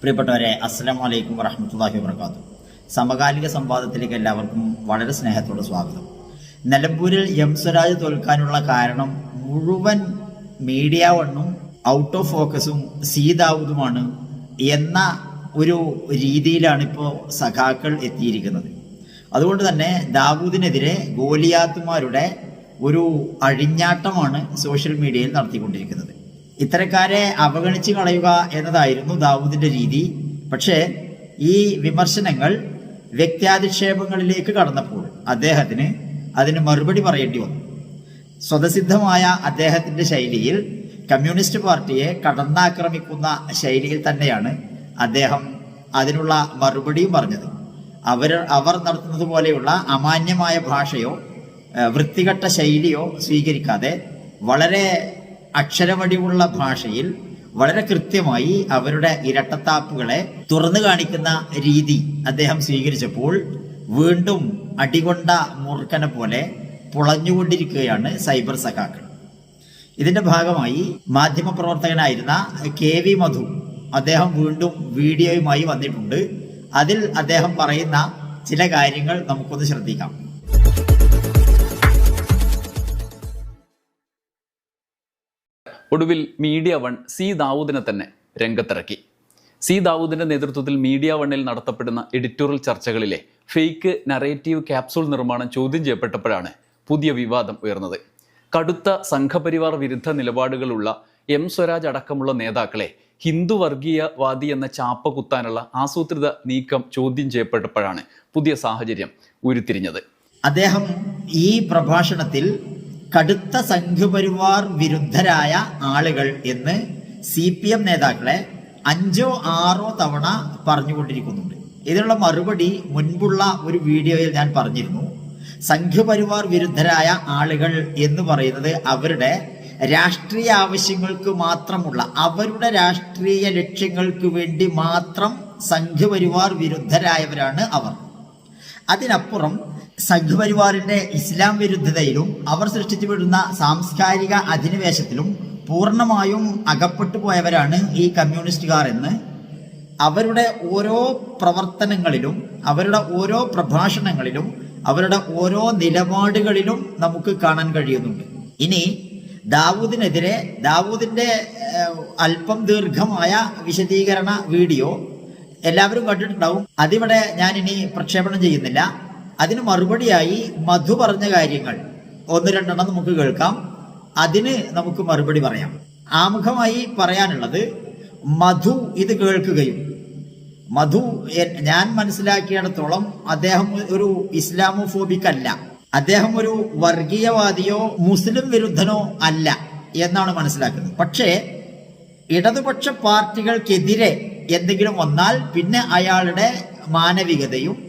പ്രിയപ്പെട്ടവരെ അസ്സലാമു വലൈക്കും വറഹമത്തല്ലാഹി വാത്തു സമകാലിക സംവാദത്തിലേക്ക് എല്ലാവർക്കും വളരെ സ്നേഹത്തോടെ സ്വാഗതം. നിലമ്പൂരിൽ എം സ്വരാജ് തോൽക്കാനുള്ള കാരണം മുഴുവൻ മീഡിയ വണ്ണും ഔട്ട് ഓഫ് ഫോക്കസും സീതാവുതുമാണ് എന്ന ഒരു രീതിയിലാണ് ഇപ്പോൾ സഖാക്കൾ എത്തിയിരിക്കുന്നത്. അതുകൊണ്ട് തന്നെ ദാവൂദിനെതിരെ ഗോലിയാത്തുമാരുടെ ഒരു അഴിഞ്ഞാട്ടമാണ് സോഷ്യൽ മീഡിയയിൽ നടത്തിക്കൊണ്ടിരിക്കുന്നത്. ഇത്തരക്കാരെ അവഗണിച്ച് കളയുക എന്നതായിരുന്നു ദാവൂദിന്റെ രീതി. പക്ഷേ ഈ വിമർശനങ്ങൾ വ്യക്തിയാധിക്ഷേപങ്ങളിലേക്ക് കടന്നപ്പോൾ അദ്ദേഹത്തിന് അതിന് മറുപടി പറയേണ്ടി വന്നു. സ്വതസിദ്ധമായ അദ്ദേഹത്തിന്റെ ശൈലിയിൽ കമ്മ്യൂണിസ്റ്റ് പാർട്ടിയെ കടന്നാക്രമിക്കുന്ന ശൈലിയിൽ തന്നെയാണ് അദ്ദേഹം അതിനുള്ള മറുപടിയും പറഞ്ഞത്. അവർ അവർ നടത്തുന്നത് പോലെയുള്ള അമാന്യമായ ഭാഷയോ വൃത്തികെട്ട ശൈലിയോ സ്വീകരിക്കാതെ വളരെ അക്ഷരവടിവുള്ള ഭാഷയിൽ വളരെ കൃത്യമായി അവരുടെ ഇരട്ടത്താപ്പുകളെ തുറന്നു കാണിക്കുന്ന രീതി അദ്ദേഹം സ്വീകരിച്ചപ്പോൾ വീണ്ടും അടികൊണ്ട മൂർഖനെ പോലെ പുളഞ്ഞുകൊണ്ടിരിക്കുകയാണ് സൈബർ സഖാക്കൾ. ഇതിന്റെ ഭാഗമായി മാധ്യമപ്രവർത്തകനായിരുന്ന കെ വി മധു അദ്ദേഹം വീണ്ടും വീഡിയോയുമായി വന്നിട്ടുണ്ട്. അതിൽ അദ്ദേഹം പറയുന്ന ചില കാര്യങ്ങൾ നമുക്കൊന്ന് ശ്രദ്ധിക്കാം. ഒടുവിൽ മീഡിയ വൺ സി ദാവൂദിനെ തന്നെ രംഗത്തിറക്കി. സി ദാവൂദിന്റെ നേതൃത്വത്തിൽ മീഡിയ വണ്ണിൽ നടത്തപ്പെടുന്ന എഡിറ്റോറിയൽ ചർച്ചകളിലെ ഫേക്ക് നറേറ്റീവ് ക്യാപ്സൂൾ നിർമ്മാണം ചോദ്യം ചെയ്യപ്പെട്ടപ്പോഴാണ് പുതിയ വിവാദം ഉയർന്നത്. കടുത്ത സംഘപരിവാർ വിരുദ്ധ നിലപാടുകളുള്ള എം സ്വരാജ് അടക്കമുള്ള നേതാക്കളെ ഹിന്ദു വർഗീയവാദി എന്ന ചാപ്പ കുത്താനുള്ള ആസൂത്രിത നീക്കം ചോദ്യം ചെയ്യപ്പെട്ടപ്പോഴാണ് പുതിയ സാഹചര്യം ഉരുത്തിരിഞ്ഞത്. അദ്ദേഹം ഈ പ്രഭാഷണത്തിൽ കടുത്ത സംഘപരിവാർ വിരുദ്ധരായ ആളുകൾ എന്ന് സി പി എം നേതാക്കളെ അഞ്ചോ ആറോ തവണ പറഞ്ഞുകൊണ്ടിരിക്കുന്നുണ്ട്. ഇതിനുള്ള മറുപടി മുൻപുള്ള ഒരു വീഡിയോയിൽ ഞാൻ പറഞ്ഞിരുന്നു. സംഘപരിവാർ വിരുദ്ധരായ ആളുകൾ എന്ന് പറയുന്നത് അവരുടെ രാഷ്ട്രീയ ആവശ്യങ്ങൾക്ക് മാത്രമുള്ള അവരുടെ രാഷ്ട്രീയ ലക്ഷ്യങ്ങൾക്ക് വേണ്ടി മാത്രം സംഘപരിവാർ വിരുദ്ധരായവരാണ് അവർ. അതിനപ്പുറം സംഘപരിവാറിന്റെ ഇസ്ലാം വിരുദ്ധതയിലും അവർ സൃഷ്ടിച്ചു വിടുന്ന സാംസ്കാരിക അധിനിവേശത്തിലും പൂർണമായും അകപ്പെട്ടു പോയവരാണ് ഈ കമ്മ്യൂണിസ്റ്റുകാർ എന്ന് അവരുടെ ഓരോ പ്രവർത്തനങ്ങളിലും അവരുടെ ഓരോ പ്രഭാഷണങ്ങളിലും അവരുടെ ഓരോ നിലപാടുകളിലും നമുക്ക് കാണാൻ കഴിയുന്നുണ്ട്. ഇനി ദാവൂദിനെതിരെ ദാവൂദിന്റെ അല്പം ദീർഘമായ വിശദീകരണ വീഡിയോ എല്ലാവരും കണ്ടിട്ടുണ്ടാവും. അതിവിടെ ഞാൻ ഇനി പ്രക്ഷേപണം ചെയ്യുന്നില്ല. അതിന് മറുപടിയായി മധു പറഞ്ഞ കാര്യങ്ങൾ. ഒന്ന് രണ്ടെണ്ണം നമുക്ക് കേൾക്കാം. അതിന് നമുക്ക് മറുപടി പറയാം. ആമുഖമായി പറയാനുള്ളത് മധു ഇത് കേൾക്കുകയും മധു ഞാൻ മനസ്സിലാക്കിയിടത്തോളം അദ്ദേഹം ഒരു ഇസ്ലാമോഫോബിക് അല്ല. അദ്ദേഹം ഒരു വർഗീയവാദിയോ മുസ്ലിം വിരുദ്ധനോ അല്ല എന്നാണ് മനസ്സിലാക്കുന്നത്. പക്ഷേ ഇടതുപക്ഷ പാർട്ടികൾക്കെതിരെ എന്തെങ്കിലും വന്നാൽ പിന്നെ അയാളുടെ മാനവികതയും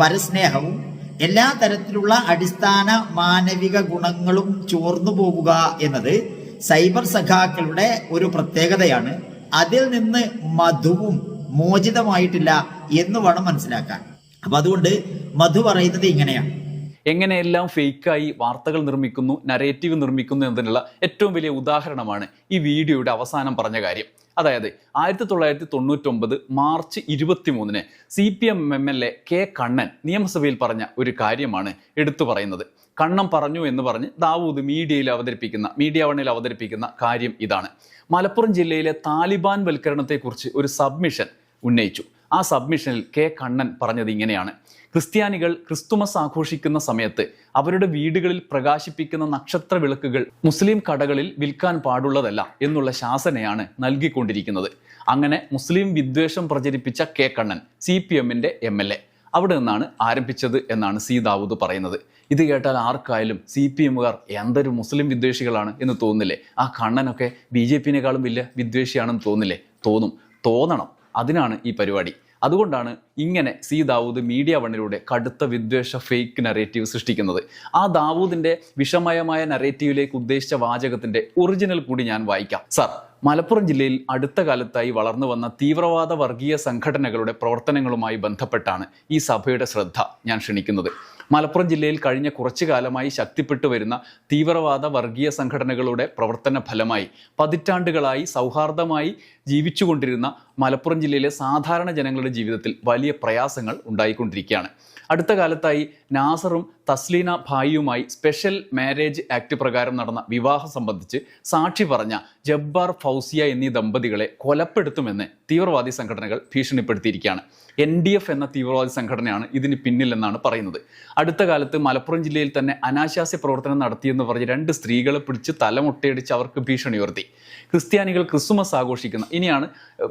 പരസ്നേഹവും എല്ലാ തരത്തിലുള്ള അടിസ്ഥാന മാനവിക ഗുണങ്ങളും ചോർന്നു പോകുക എന്നത് സൈബർ സഖാക്കളുടെ ഒരു പ്രത്യേകതയാണ്. അതിൽ നിന്ന് മധുവും മോചിതമായിട്ടില്ല എന്ന് വേണം മനസ്സിലാക്കാൻ. അപ്പൊ അതുകൊണ്ട് മധു പറയുന്നത് ഇങ്ങനെയാണ്. എങ്ങനെയെല്ലാം ഫേക്കായി വാർത്തകൾ നിർമ്മിക്കുന്നു നരേറ്റീവ് നിർമ്മിക്കുന്നു എന്നതിനുള്ള ഏറ്റവും വലിയ ഉദാഹരണമാണ് ഈ വീഡിയോയുടെ അവസാനം പറഞ്ഞ കാര്യം. അതായത് ആയിരത്തി തൊള്ളായിരത്തി തൊണ്ണൂറ്റൊമ്പത് മാർച്ച് ഇരുപത്തി മൂന്നിന് C P M M L A K Kannan നിയമസഭയിൽ പറഞ്ഞ ഒരു കാര്യമാണ് എടുത്തു പറയുന്നത്. കണ്ണം പറഞ്ഞു എന്ന് പറഞ്ഞ് ദാവൂദ് മീഡിയയിൽ അവതരിപ്പിക്കുന്ന മീഡിയ വണ്ണിൽ അവതരിപ്പിക്കുന്ന കാര്യം ഇതാണ്. മലപ്പുറം ജില്ലയിലെ താലിബാൻ വൽക്കരണത്തെക്കുറിച്ച് ഒരു സബ്മിഷൻ ഉന്നയിച്ചു. ആ സബ്മിഷനിൽ കെ കണ്ണൻ പറഞ്ഞത് ഇങ്ങനെയാണ്. ക്രിസ്ത്യാനികൾ ക്രിസ്തുമസ് ആഘോഷിക്കുന്ന സമയത്ത് അവരുടെ വീടുകളിൽ പ്രകാശിപ്പിക്കുന്ന നക്ഷത്ര വിളക്കുകൾ മുസ്ലിം കടകളിൽ വിൽക്കാൻ പാടുള്ളതല്ല എന്നുള്ള ശാസനയാണ് നൽകിക്കൊണ്ടിരിക്കുന്നത്. അങ്ങനെ മുസ്ലിം വിദ്വേഷം പ്രചരിപ്പിച്ച കെ കണ്ണൻ സി പി എമ്മിന്റെ എം എൽ എ. അവിടെ നിന്നാണ് ആരംഭിച്ചത് എന്നാണ് സി ദാവൂദ് പറയുന്നത്. ഇത് കേട്ടാൽ ആർക്കായാലും സി പി എമ്മുകാർ എന്തൊരു മുസ്ലിം വിദ്വേഷികളാണ് എന്ന് തോന്നില്ലേ ആ കണ്ണനൊക്കെ ബി ജെ പിനേക്കാളും വലിയ വിദ്വേഷിയാണെന്ന് തോന്നില്ലേ തോന്നും. തോന്നണം. അതിനാണ് ഈ പരിപാടി. അതുകൊണ്ടാണ് ഇങ്ങനെ സി ദാവൂദ് മീഡിയ വണ്ണിലൂടെ കടുത്ത വിദ്വേഷ ഫേക്ക് നറേറ്റീവ് സൃഷ്ടിക്കുന്നത്. ആ ദാവൂദിന്റെ വിഷമയമായ നറേറ്റീവിലേക്ക് ഉദ്ദേശിച്ച വാചകത്തിന്റെ ഒറിജിനൽ കൂടി ഞാൻ വായിക്കാം. സർ മലപ്പുറം ജില്ലയിൽ അടുത്ത കാലത്തായി വളർന്നു വന്ന തീവ്രവാദ വർഗീയ സംഘടനകളുടെ പ്രവർത്തനങ്ങളുമായി ബന്ധപ്പെട്ടാണ് ഈ സഭയുടെ ശ്രദ്ധ ഞാൻ ക്ഷണിക്കുന്നത്. മലപ്പുറം ജില്ലയിൽ കഴിഞ്ഞ കുറച്ചു കാലമായി ശക്തിപ്പെട്ടു വരുന്ന തീവ്രവാദ വർഗീയ സംഘടനകളുടെ പ്രവർത്തന ഫലമായി പതിറ്റാണ്ടുകളായി സൗഹാർദ്ദമായി ജീവിച്ചുകൊണ്ടിരുന്ന മലപ്പുറം ജില്ലയിലെ സാധാരണ ജനങ്ങളുടെ ജീവിതത്തിൽ വലിയ പ്രയാസങ്ങൾ ഉണ്ടായിക്കൊണ്ടിരിക്കുകയാണ്. അടുത്ത കാലത്തായി നാസറും തസ്ലീന ഭായിയുമായി സ്പെഷ്യൽ മാരേജ് ആക്ട് പ്രകാരം നടന്ന വിവാഹം സംബന്ധിച്ച് സാക്ഷി പറഞ്ഞ ജബ്ബാർ ഫൗസിയ എന്നീ ദമ്പതികളെ കൊലപ്പെടുത്തുമെന്ന് തീവ്രവാദി സംഘടനകൾ ഭീഷണിപ്പെടുത്തിയിരിക്കുകയാണ്. എൻ ഡി എഫ് എന്ന തീവ്രവാദി സംഘടനയാണ് ഇതിന് പിന്നിലെന്നാണ് പറയുന്നത്. അടുത്ത കാലത്ത് മലപ്പുറം ജില്ലയിൽ തന്നെ അനാശാസ്യ പ്രവർത്തനം നടത്തിയെന്ന് പറഞ്ഞ് രണ്ട് സ്ത്രീകളെ പിടിച്ച് തലമുട്ടയടിച്ച് അവർക്ക് ഭീഷണി ഉയർത്തി ക്രിസ്ത്യാനികൾ ക്രിസ്മസ് ആഘോഷിക്കുന്ന ഇനിയാണ്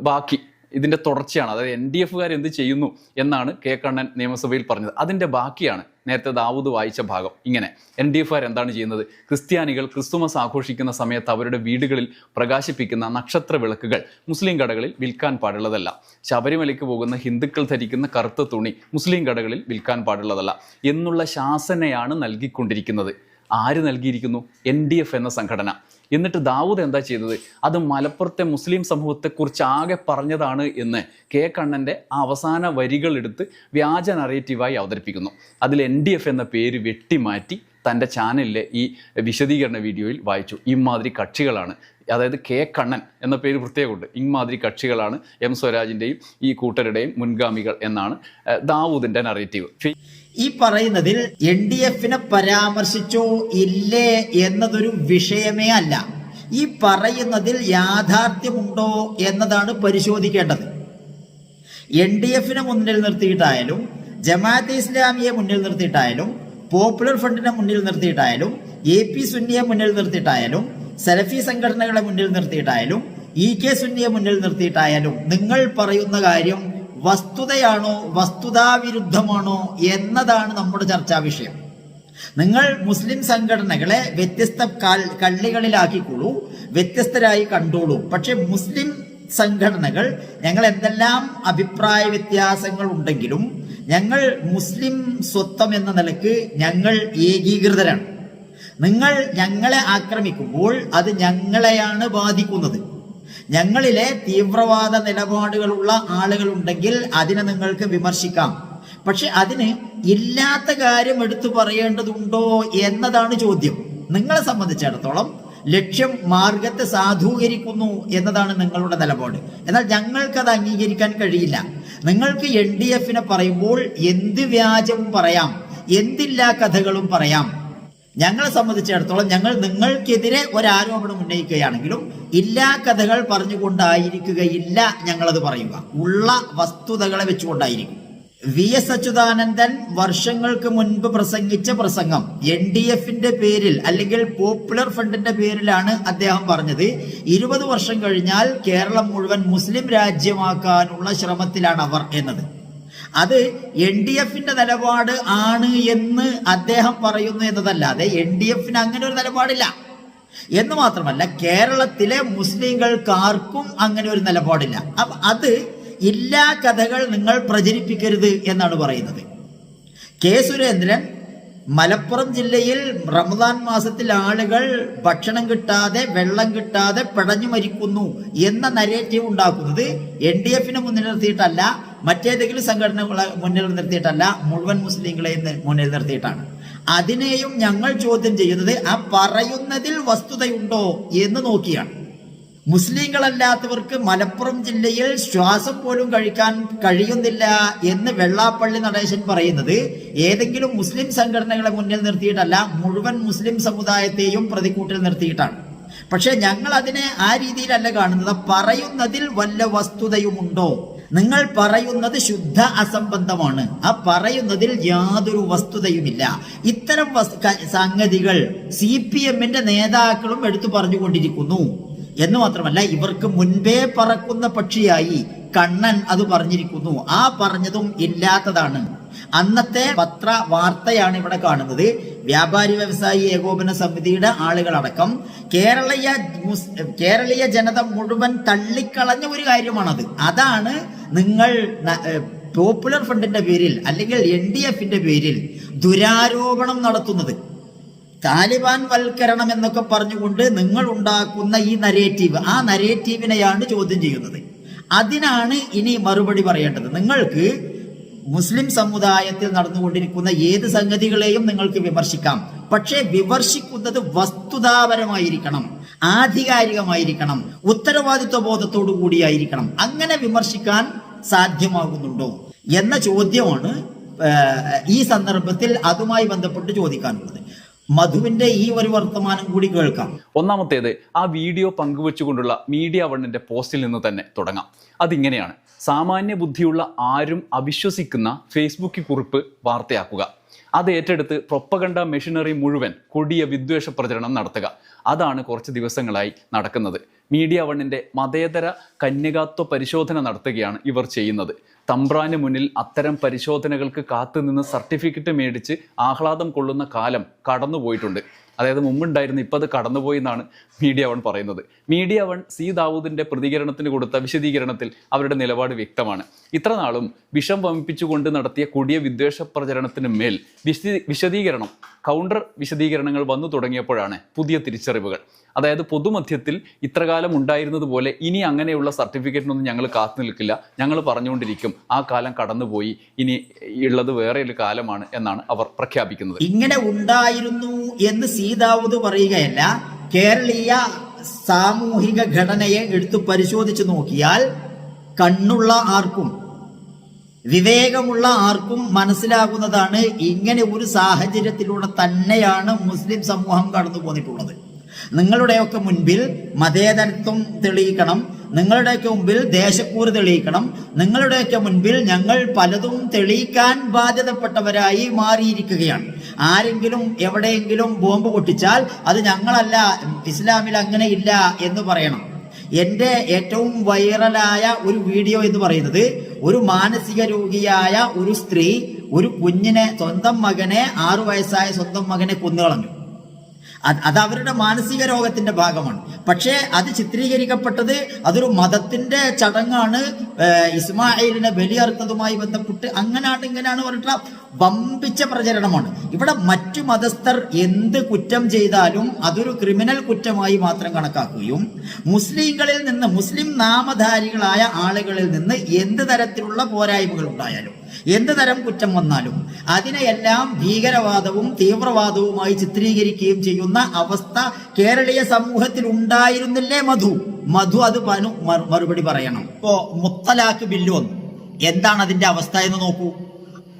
ബാക്കി ഇതിന്റെ തുടർച്ചയാണ്. അതായത് എൻ ഡി എഫുകാർ എന്ത് ചെയ്യുന്നു എന്നാണ് കെ കണ്ണൻ നിയമസഭയിൽ പറഞ്ഞത്. അതിന്റെ ബാക്കിയാണ് നേരത്തെ ദാവൂദ് വായിച്ച ഭാഗം. ഇങ്ങനെ എൻ ഡി എഫുകാർ എന്താണ് ചെയ്യുന്നത്? ക്രിസ്ത്യാനികൾ ക്രിസ്തുമസ് ആഘോഷിക്കുന്ന സമയത്ത് അവരുടെ വീടുകളിൽ പ്രകാശിപ്പിക്കുന്ന നക്ഷത്ര വിളക്കുകൾ മുസ്ലിം കടകളിൽ വിൽക്കാൻ പാടുള്ളതല്ല. ശബരിമലയ്ക്ക് പോകുന്ന ഹിന്ദുക്കൾ ധരിക്കുന്ന കറുത്ത തുണി മുസ്ലിം കടകളിൽ വിൽക്കാൻ പാടുള്ളതല്ല. എന്നുള്ള ശാസനയാണ് നൽകിക്കൊണ്ടിരിക്കുന്നത്. ആര് നൽകിയിരിക്കുന്നു? എൻ ഡി എഫ് എന്ന സംഘടന. എന്നിട്ട് ദാവൂദ് എന്താ ചെയ്തത്? അത് മലപ്പുറത്തെ മുസ്ലിം സമൂഹത്തെക്കുറിച്ച് ആകെ പറഞ്ഞതാണ് എന്ന് കെ കണ്ണന്റെ ആ അവസാന വരികളെടുത്ത് വ്യാജ നറേറ്റീവായി അവതരിപ്പിക്കുന്നു. അതിൽ എൻ ഡി എഫ് എന്ന പേര് വെട്ടിമാറ്റി തന്റെ ചാനലിലെ ഈ വിശദീകരണ വീഡിയോയിൽ വായിച്ചു. ഇമാതിരി കക്ഷികളാണ്. അതായത് കെ കണ്ണൻ എന്ന പേര് പ്രത്യേകമുണ്ട്. ഇമാതിരി കക്ഷികളാണ് എം സ്വരാജിന്റെയും ഈ കൂട്ടരുടെയും മുൻഗാമികൾ എന്നാണ് ദാവൂദിന്റെ നറേറ്റീവ് ഈ പറയുന്നതിൽ എൻ ഡി എഫിനെ പരാമർശിച്ചോ ഇല്ലേ എന്നതൊരു വിഷയമേ അല്ല. ഈ പറയുന്നതിൽ യാഥാർത്ഥ്യമുണ്ടോ എന്നതാണ് പരിശോധിക്കേണ്ടത്. എൻ ഡി എഫിനെ മുന്നിൽ നിർത്തിയിട്ടായാലും ജമാഅത്തെ ഇസ്ലാമിയെ മുന്നിൽ നിർത്തിയിട്ടായാലും പോപ്പുലർ ഫ്രണ്ടിനെ മുന്നിൽ നിർത്തിയിട്ടായാലും എ പി സുന്നിയെ മുന്നിൽ നിർത്തിയിട്ടായാലും സലഫി സംഘടനകളെ മുന്നിൽ നിർത്തിയിട്ടായാലും ഇ കെ സുന്നിയെ മുന്നിൽ നിർത്തിയിട്ടായാലും നിങ്ങൾ പറയുന്ന കാര്യം വസ്തുതയാണോ വസ്തുതാവിരുദ്ധമാണോ എന്നതാണ് നമ്മുടെ ചർച്ചാ വിഷയം. നിങ്ങൾ മുസ്ലിം സംഘടനകളെ വ്യത്യസ്ത കാൽ- കള്ളികളിലാക്കിക്കോളൂ വ്യത്യസ്തരായി കണ്ടോളൂ. പക്ഷെ മുസ്ലിം സംഘടനകൾ ഞങ്ങൾ എന്തെല്ലാം അഭിപ്രായ വ്യത്യാസങ്ങൾ ഉണ്ടെങ്കിലും ഞങ്ങൾ മുസ്ലിം സ്വത്വം എന്ന നിലയ്ക്ക് ഞങ്ങൾ ഏകീകൃതരാണ്. നിങ്ങൾ ഞങ്ങളെ ആക്രമിക്കുമ്പോൾ അത് ഞങ്ങളെയാണ് ബാധിക്കുന്നത്. ഞങ്ങളിലെ തീവ്രവാദ നിലപാടുകളുള്ള ആളുകളുണ്ടെങ്കിൽ അതിനെ നിങ്ങൾക്ക് വിമർശിക്കാം. പക്ഷെ അതിന് ഇല്ലാത്ത കാര്യം എടുത്തു പറയേണ്ടതുണ്ടോ എന്നതാണ് ചോദ്യം. നിങ്ങളെ സംബന്ധിച്ചിടത്തോളം ലക്ഷ്യം മാർഗത്തെ സാധൂകരിക്കുന്നു എന്നതാണ് നിങ്ങളുടെ നിലപാട്. എന്നാൽ ഞങ്ങൾക്ക് അത് അംഗീകരിക്കാൻ കഴിയില്ല. നിങ്ങൾക്ക് എൻ ഡി എഫിനെ പറയുമ്പോൾ എന്ത് വ്യാജവും പറയാം എന്തില്ലാ കഥകളും പറയാം. ഞങ്ങളെ സംബന്ധിച്ചിടത്തോളം ഞങ്ങൾ നിങ്ങൾക്കെതിരെ ഒരാരോപണം ഉന്നയിക്കുകയാണെങ്കിലും ഇല്ലാ കഥകൾ പറഞ്ഞുകൊണ്ടായിരിക്കുകയില്ല ഞങ്ങളത് പറയുക. ഉള്ള വസ്തുതകളെ വെച്ചുകൊണ്ടായിരിക്കും. വി എസ് അച്യുതാനന്ദൻ വർഷങ്ങൾക്ക് മുൻപ് പ്രസംഗിച്ച പ്രസംഗം എൻ ഡി എഫിന്റെ പേരിൽ അല്ലെങ്കിൽ പോപ്പുലർ ഫ്രണ്ടിന്റെ പേരിലാണ് അദ്ദേഹം പറഞ്ഞത്. ഇരുപത് വർഷം കഴിഞ്ഞാൽ കേരളം മുഴുവൻ മുസ്ലിം രാജ്യമാക്കാനുള്ള ശ്രമത്തിലാണ് അവർ എന്നത്. അത് എൻ ഡി എഫിന്റെ നിലപാട് ആണ് എന്ന് അദ്ദേഹം പറയുന്നു എന്നതല്ലാതെ എൻ ഡി എഫിന് അങ്ങനെ ഒരു നിലപാടില്ല. എന്ന് മാത്രമല്ല കേരളത്തിലെ മുസ്ലിങ്ങൾക്ക് ആർക്കും അങ്ങനെ ഒരു നിലപാടില്ല. അപ്പൊ അത് ഇല്ലാ കഥകൾ നിങ്ങൾ പ്രചരിപ്പിക്കരുത് എന്നാണ് പറയുന്നത്. കെ സുരേന്ദ്രൻ മലപ്പുറം ജില്ലയിൽ റമദാൻ മാസത്തിൽ ആളുകൾ ഭക്ഷണം കിട്ടാതെ വെള്ളം കിട്ടാതെ പിടഞ്ഞു മരിക്കുന്നു എന്ന നരേറ്റീവ് ഉണ്ടാക്കുന്നത് എൻ ഡി എഫിനെ മുന്നിൽ നിർത്തിയിട്ടല്ല മറ്റേതെങ്കിലും സംഘടനകളെ മുന്നിൽ നിർത്തിയിട്ടല്ല മുഴുവൻ മുസ്ലിങ്ങളെയും മുന്നിൽ നിർത്തിയിട്ടാണ്. അതിനെയും ഞങ്ങൾ ചോദ്യം ചെയ്യുന്നത് ആ പറയുന്നതിൽ വസ്തുതയുണ്ടോ എന്ന് നോക്കിയാണ്. മുസ്ലിങ്ങളല്ലാത്തവർക്ക് മലപ്പുറം ജില്ലയിൽ ശ്വാസം പോലും കഴിക്കാൻ കഴിയുന്നില്ല എന്ന് വെള്ളാപ്പള്ളി നടേശൻ പറയുന്നത് ഏതെങ്കിലും മുസ്ലിം സംഘടനകളെ മുന്നിൽ നിർത്തിയിട്ടല്ല മുഴുവൻ മുസ്ലിം സമുദായത്തെയും പ്രതിക്കൂട്ടിൽ നിർത്തിയിട്ടാണ്. പക്ഷെ ഞങ്ങൾ അതിനെ ആ രീതിയിലല്ല കാണുന്നത്. പറയുന്നതിൽ വല്ല വസ്തുതയുമുണ്ടോ നിങ്ങൾ പറയുന്നത് ശുദ്ധ അസംബന്ധമാണ്. ആ പറയുന്നതിൽ യാതൊരു വസ്തുതയുമില്ല. ഇത്തരം സംഗതികൾ സി പി എമ്മിന്റെ നേതാക്കളും എടുത്തു പറഞ്ഞുകൊണ്ടിരിക്കുന്നു. എന്ന് മാത്രമല്ല ഇവർക്ക് മുൻപേ പറക്കുന്ന പക്ഷിയായി കണ്ണൻ അത് പറഞ്ഞിരിക്കുന്നു. ആ പറഞ്ഞതും ഇല്ലാത്തതാണ്. അന്നത്തെ പത്ര വാർത്തയാണ് ഇവിടെ കാണുന്നത്. വ്യാപാരി വ്യവസായി ഏകോപന സമിതിയുടെ ആളുകളടക്കം കേരളീയ കേരളീയ ജനത മുഴുവൻ തള്ളിക്കളഞ്ഞ ഒരു കാര്യമാണത്. അതാണ് നിങ്ങൾ പോപ്പുലർ ഫ്രണ്ടിന്റെ പേരിൽ അല്ലെങ്കിൽ എൻ ഡി എഫിന്റെ പേരിൽ ദുരാരോപണം നടത്തുന്നത്. താലിബാൻ വൽക്കരണം എന്നൊക്കെ പറഞ്ഞുകൊണ്ട് നിങ്ങൾ ഉണ്ടാക്കുന്ന ഈ നരേറ്റീവ് ആ നരേറ്റീവിനെയാണ് ചോദ്യം ചെയ്യുന്നത്. അതിനാണ് ഇനി മറുപടി പറയേണ്ടത്. നിങ്ങൾക്ക് മുസ്ലിം സമുദായത്തിൽ നടന്നുകൊണ്ടിരിക്കുന്ന ഏത് സംഗതികളെയും നിങ്ങൾക്ക് വിമർശിക്കാം. പക്ഷേ വിമർശിക്കുന്നത് വസ്തുതാപരമായിരിക്കണം. ആധികാരികമായിരിക്കണം. ഉത്തരവാദിത്വ ബോധത്തോടു കൂടിയായിരിക്കണം. അങ്ങനെ വിമർശിക്കാൻ സാധ്യമാകുന്നുണ്ടോ? എന്ന ചോദ്യമാണ് ഈ സന്ദർഭത്തിൽ അതുമായി ബന്ധപ്പെട്ട് ചോദിക്കാനുള്ളത്. മധുവിന്റെ ഈ ഒരു വർത്തമാനം കൂടി കേൾക്കാം. ഒന്നാമത്തേത് ആ വീഡിയോ പങ്കുവെച്ചുകൊണ്ടുള്ള മീഡിയ വണ്ണിന്റെ പോസ്റ്റിൽ നിന്ന് തന്നെ തുടങ്ങാം. അതിങ്ങനെയാണ്. സാമാന്യ ബുദ്ധിയുള്ള ആരും അവിശ്വസിക്കുന്ന ഫേസ്ബുക്ക് കുറിപ്പ് വാർത്തയാക്കുക. അത് ഏറ്റെടുത്ത് പ്രൊപ്പകണ്ട മെഷീനറി മുഴുവൻ കൊടിയ വിദ്വേഷ പ്രചരണം നടത്തുക. അതാണ് കുറച്ച് ദിവസങ്ങളായി നടക്കുന്നത്. മീഡിയ വണ്ണിന്റെ മതേതര കന്യകാത്വ പരിശോധന നടത്തുകയാണ് ഇവർ ചെയ്യുന്നത്. തമ്പ്രാന് മുന്നിൽ അത്തരം പരിശോധനകൾക്ക് കാത്തുനിന്ന് സർട്ടിഫിക്കറ്റ് മേടിച്ച് ആഹ്ലാദം കൊള്ളുന്ന കാലം കടന്നുപോയിട്ടുണ്ട്. അതായത് മുമ്പുണ്ടായിരുന്നു ഇപ്പോൾ അത് കടന്നുപോയി എന്നാണ് മീഡിയ വൺ പറയുന്നത്. മീഡിയ വൺ സി ദാവൂദിന്റെ പ്രതികരണത്തിന് കൊടുത്ത വിശദീകരണത്തിൽ അവരുടെ നിലപാട് വ്യക്തമാണ്. ഇത്ര നാളും വിഷം വമിപ്പിച്ചുകൊണ്ട് നടത്തിയ കൊടിയ വിദ്വേഷ പ്രചരണത്തിന് മേൽ വിശദീകരണം കൗണ്ടർ വിശദീകരണങ്ങൾ വന്നു തുടങ്ങിയപ്പോഴാണ് പുതിയ തിരിച്ചറിവുകൾ. അതായത് പൊതുമധ്യത്തിൽ ഇത്രകാലം ഉണ്ടായിരുന്നത് പോലെ ഇനി അങ്ങനെയുള്ള സർട്ടിഫിക്കറ്റിനൊന്നും ഞങ്ങൾ കാത്തു നിൽക്കില്ല. ഞങ്ങൾ പറഞ്ഞുകൊണ്ടിരിക്കും ആ കാലം കടന്നുപോയി ഇനി ഉള്ളത് വേറെ ഒരു കാലമാണ് എന്നാണ് അവർ പ്രഖ്യാപിക്കുന്നത്. ഇങ്ങനെ ഉണ്ടായിരുന്നു എന്ന് സീതാവത് പറയുകയല്ല കേരളീയ സാമൂഹിക ഘടനയെ എടുത്തു പരിശോധിച്ചു നോക്കിയാൽ കണ്ണുള്ള ആർക്കും വിവേകമുള്ള ആർക്കും മനസ്സിലാകുന്നതാണ് ഇങ്ങനെ ഒരു സാഹചര്യത്തിലൂടെ തന്നെയാണ് മുസ്ലിം സമൂഹം കടന്നു പോന്നിട്ടുള്ളത്. നിങ്ങളുടെയൊക്കെ മുൻപിൽ മതേതരത്വം തെളിയിക്കണം നിങ്ങളുടെയൊക്കെ മുമ്പിൽ ദേശക്കൂറ് തെളിയിക്കണം നിങ്ങളുടെയൊക്കെ മുൻപിൽ ഞങ്ങൾ പലതും തെളിയിക്കാൻ ബാധ്യതപ്പെട്ടവരായി മാറിയിരിക്കുകയാണ്. ആരെങ്കിലും എവിടെയെങ്കിലും ബോംബ് പൊട്ടിച്ചാൽ അത് ഞങ്ങളല്ല ഇസ്ലാമിൽ അങ്ങനെ ഇല്ല എന്ന് പറയണം. എന്റെ ഏറ്റവും വൈറലായ ഒരു വീഡിയോ എന്ന് പറയുന്നത് ഒരു മാനസിക രോഗിയായ ഒരു സ്ത്രീ ഒരു കുഞ്ഞിനെ സ്വന്തം മകനെ ആറു വയസ്സായ സ്വന്തം മകനെ കൊന്നുകളഞ്ഞു. അത് അവരുടെ മാനസിക രോഗത്തിന്റെ ഭാഗമാണ്. പക്ഷേ അത് ചിത്രീകരിക്കപ്പെട്ടത് അതൊരു മതത്തിന്റെ ചടങ്ങാണ് ഇസ്മായിലിനെ ബലിയറുത്തതുമായി ബന്ധപ്പെട്ട് അങ്ങനെയാണ് ഇങ്ങനെയാണ് പറഞ്ഞിട്ടുള്ള വമ്പിച്ച പ്രചരണമാണ്. ഇവിടെ മറ്റു മതസ്ഥർ എന്ത് കുറ്റം ചെയ്താലും അതൊരു ക്രിമിനൽ കുറ്റമായി മാത്രം കണക്കാക്കുകയും മുസ്ലിങ്ങളിൽ നിന്ന് മുസ്ലിം നാമധാരികളായ ആളുകളിൽ നിന്ന് എന്ത് തരത്തിലുള്ള പോരായ്മകൾ ഉണ്ടായാലും എന്ത് തരം കുറ്റം വന്നാലും അതിനെയെല്ലാം ഭീകരവാദവും തീവ്രവാദവുമായി ചിത്രീകരിക്കുകയും ചെയ്യുന്ന അവസ്ഥ കേരളീയ സമൂഹത്തിൽ ഉണ്ടായിരുന്നില്ലേ മധു? മധു അത് പനു മറുപടി പറയണം. ഇപ്പോ മുത്തലാഖ് ബില്ല് വന്നു. എന്താണ് അതിന്റെ അവസ്ഥ എന്ന് നോക്കൂ.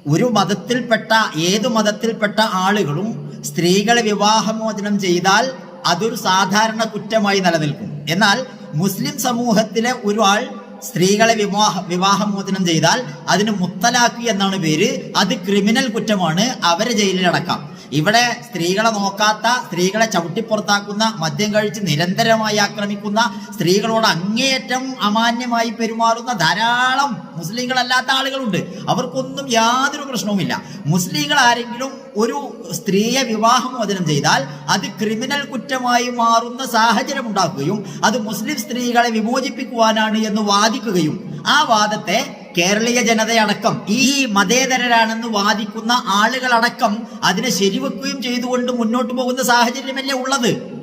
ഒരു മതത്തിൽപ്പെട്ട ഏത് മതത്തിൽപ്പെട്ട ആളുകളും സ്ത്രീകളെ വിവാഹമോചനം ചെയ്താൽ അതൊരു സാധാരണ കുറ്റമായി നിലനിൽക്കും. എന്നാൽ മുസ്ലിം സമൂഹത്തിലെ ഒരാൾ സ്ത്രീകളെ വിവാഹ വിവാഹമോചനം ചെയ്താൽ അതിന് മുത്തലാക്കി എന്നാണ് പേര്. അത് ക്രിമിനൽ കുറ്റമാണ്. അവരെ ജയിലിലടക്കാം. ഇവിടെ സ്ത്രീകളെ നോക്കാത്ത സ്ത്രീകളെ ചവിട്ടിപ്പുറത്താക്കുന്ന മദ്യം കഴിച്ച് നിരന്തരമായി ആക്രമിക്കുന്ന സ്ത്രീകളോട് അങ്ങേയറ്റം അമാന്യമായി പെരുമാറുന്ന ധാരാളം മുസ്ലിങ്ങളല്ലാത്ത ആളുകളുണ്ട്. അവർക്കൊന്നും യാതൊരു പ്രശ്നവുമില്ല. മുസ്ലിങ്ങൾ ആരെങ്കിലും ഒരു സ്ത്രീയെ വിവാഹമോചനം ചെയ്താൽ അത് ക്രിമിനൽ കുറ്റമായി മാറുന്ന സാഹചര്യം ഉണ്ടാക്കുകയും അത് മുസ്ലിം സ്ത്രീകളെ വിമോചിപ്പിക്കുവാനാണ് എന്ന് വാദിക്കുകയും ആ വാദത്തെ കേരളീയ ജനതയടക്കം ഈ മതേതരരാണെന്ന് വാദിക്കുന്ന ആളുകളടക്കം അതിനെ ശരിവെക്കുകയും ചെയ്തുകൊണ്ട് മുന്നോട്ട് പോകുന്ന സാഹചര്യമല്ലേ ഉള്ളത്?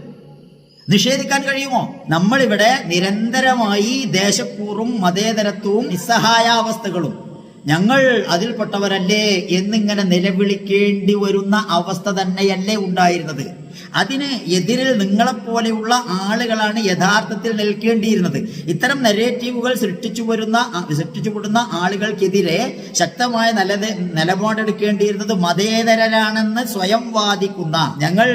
നിഷേധിക്കാൻ കഴിയുമോ? നമ്മളിവിടെ നിരന്തരമായി ദേശക്കൂറും മതേതരത്വവും നിസ്സഹായാവസ്ഥകളും. ഞങ്ങൾ അതിൽപ്പെട്ടവരല്ലേ എന്നിങ്ങനെ നിലവിളിക്കേണ്ടി വരുന്ന അവസ്ഥ തന്നെയല്ലേ ഉണ്ടായിരുന്നത്. അതിന് എതിരിൽ നിങ്ങളെപ്പോലെയുള്ള ആളുകളാണ് യഥാർത്ഥത്തിൽ നിൽക്കേണ്ടിയിരുന്നത്. ഇത്തരം നെറേറ്റീവുകൾ സൃഷ്ടിച്ചു വരുന്ന സൃഷ്ടിച്ചു വിടുന്ന ആളുകൾക്കെതിരെ ശക്തമായ നല്ല നിലപാടെടുക്കേണ്ടിയിരുന്നത് മതേതരരാണെന്ന് സ്വയം വാദിക്കുന്ന ഞങ്ങൾ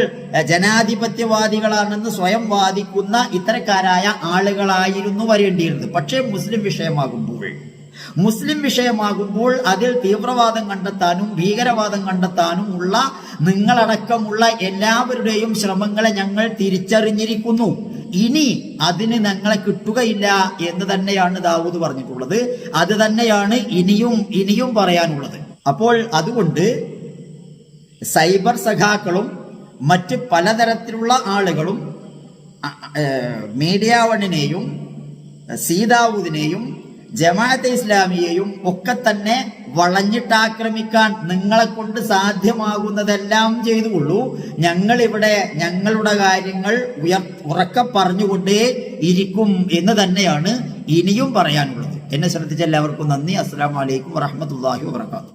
ജനാധിപത്യവാദികളാണെന്ന് സ്വയം വാദിക്കുന്ന ഇത്തരക്കാരായ ആളുകളായിരുന്നു വരേണ്ടിയിരുന്നത്. പക്ഷേ മുസ്ലിം വിഷയമാകുമ്പോൾ മുസ്ലിം വിഷയമാകുമ്പോൾ അതിൽ തീവ്രവാദം കണ്ടെത്താനും ഭീകരവാദം കണ്ടെത്താനും ഉള്ള നിങ്ങളടക്കമുള്ള എല്ലാവരുടെയും ശ്രമങ്ങളെ ഞങ്ങൾ തിരിച്ചറിഞ്ഞിരിക്കുന്നു. ഇനി അതിന് ഞങ്ങളെ കിട്ടുകയില്ല എന്ന് തന്നെയാണ് ദാവൂദ് പറഞ്ഞിട്ടുള്ളത്. അത് തന്നെയാണ് ഇനിയും ഇനിയും പറയാനുള്ളത്. അപ്പോൾ അതുകൊണ്ട് സൈബർ സഖാക്കളും മറ്റ് പലതരത്തിലുള്ള ആളുകളും മീഡിയ വണ്ണിനെയും സീതാവൂദിനെയും ജമാഅത്തെ ഇസ്ലാമിയെയും ഒക്കെ തന്നെ വളഞ്ഞിട്ടാക്രമിക്കാൻ നിങ്ങളെ കൊണ്ട് സാധ്യമാകുന്നതെല്ലാം ചെയ്തുകൊള്ളൂ. ഞങ്ങളിവിടെ ഞങ്ങളുടെ കാര്യങ്ങൾ ഉയർ ഉറക്കെ പറഞ്ഞുകൊണ്ടേ ഇരിക്കും എന്ന് തന്നെയാണ് ഇനിയും പറയാനുള്ളത്. എന്നെ ശ്രദ്ധിച്ച എല്ലാവർക്കും നന്ദി. അസ്സാം വലൈക്കും വറഹമത്തല്ലാഹി വാത്തു